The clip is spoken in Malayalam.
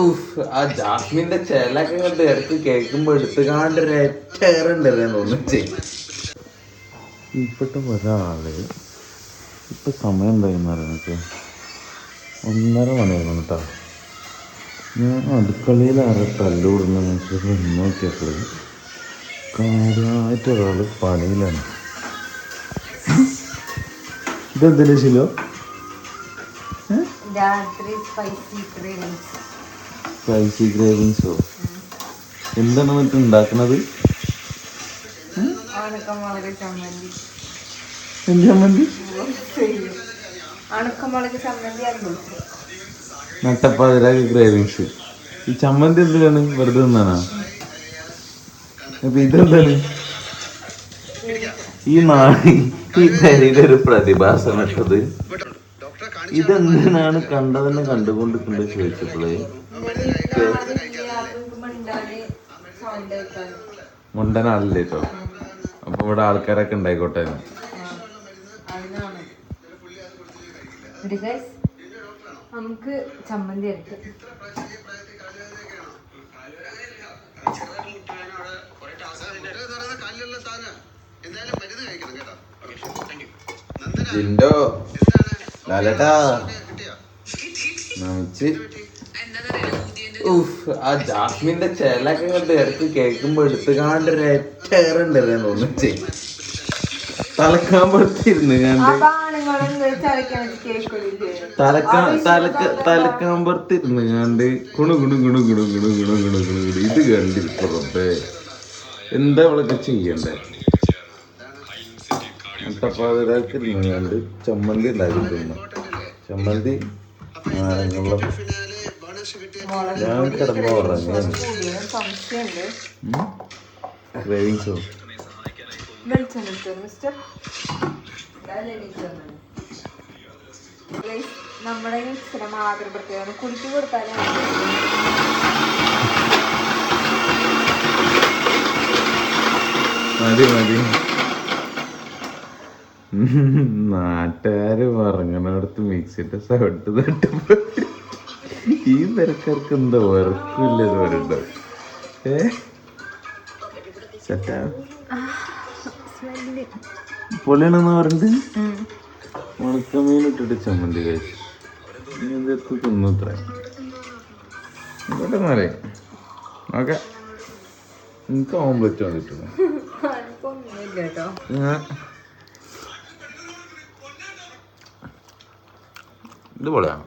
ഉഫ്, ആ ജാസ്മിന്റെ ചെലൊക്കെ കണ്ട് ഇടയ്ക്ക് കേൾക്കുമ്പോ എടുത്തു കാണ്ട് ഒരേറുണ്ടല്ലേ തോന്നിച്ചേ ഇപ്പോഴത്തെ ഒരാൾ ഇപ്പൊ സമയം എന്തായിരുന്നു അറിയാനൊക്കെ ഒന്നര മണിയായിരുന്നു കേട്ടോ ഞാൻ അടുക്കളയിൽ ആരെ തല്ലുകൂടുന്ന മനുഷ്യർ നോക്കിയപ്പോൾ കാര്യമായിട്ട് ഒരാൾ പണിയിലാണ്. ഇതെന്തിനാ ശിലോ? രാത്രി സ്പൈസി ഗ്രേവിങ്സോ എന്താണ് മറ്റും ഉണ്ടാക്കുന്നത് ഉണക്കമുളക് ചമ്മന്തി. ഉണക്കമുളക് ചമ്മന്തി? നട്ടപ്പാതിരാക്ക് ഈ ചമ്മന്തി എന്തിനാണ്? വെറുതെ തിന്നാനാ? അപ്പൊ ഇതെന്താണ്? ഈ നാടി ഈ കരിയിലെ ഒരു പ്രതിഭാസം ഇട്ടത്. ഇതെന്തിനാണ് കണ്ടതെന്ന് കണ്ടുകൊണ്ട് കണ്ട് ചോദിച്ചപ്പോഴേ മുണ്ടനാളില്ലേ അപ്പൊ ഇവിടെ ആൾക്കാരൊക്കെ ഉണ്ടായിക്കോട്ടെ. നമുക്ക് ചമ്മന്തി എടുത്ത് ജിൻഡോ. ലാലേട്ടാ. ആ ജാസ്മിന്റെ ചെലൊക്കെ കണ്ട് ഇടയ്ക്ക് കേൾക്കുമ്പോ എടുത്ത് കാണ്ട് തോന്നിച്ച് തോന്നിച്ചേ കണ്ട്. തലക്കാൻ ആണുങ്ങളെ ചവയ്ക്കാൻ കേൾക്കുന്നില്ലേ തലക്കാ തലക്ക തലക്കാമ്പറത്തിരുന്ന് കണ്ട്. കുണു കുണു കുണു കുണു കുണു കുണു കുണു കുണു ഇത് കണ്ടിരിക്കുന്നത് എന്താ അവളൊക്കെ ചെയ്യണ്ടേ? ചപ്പാത്തിയിലേക്ക് നീങ്ങിയാണ്ട് ചമ്മന്തി ഉണ്ടാക്കിയിട്ടുണ്ട്. ചമ്മന്തി നാരങ്ങളും ഞാൻ കിടന്നു പറഞ്ഞാണ് ക്രേവിങ്സോ മിസ്റ്റർ നമ്മുടെ ചില മാതൃപ്രത്യേകം കുടിച്ചു കൊടുത്താലേ മതി മതി. നാട്ടുകാര് പറഞ്ഞിടത്ത് മിക്സിന്റെ സൗണ്ട് തട്ടുമ്പോ ഈ തിരക്കാർക്ക് എന്താ വർക്കില്ല ഏ? സെറ്റാ പൊളിയാണെന്ന് പറഞ്ഞിട്ട് ഉണക്കമീൻ ഇട്ടിട്ട് ചമ്മന്തി കഴിച്ചു. ഇനി മാറി ഓക്കെ എനിക്ക് ഓംലെറ്റ് വന്നിട്ടുണ്ട്. 六两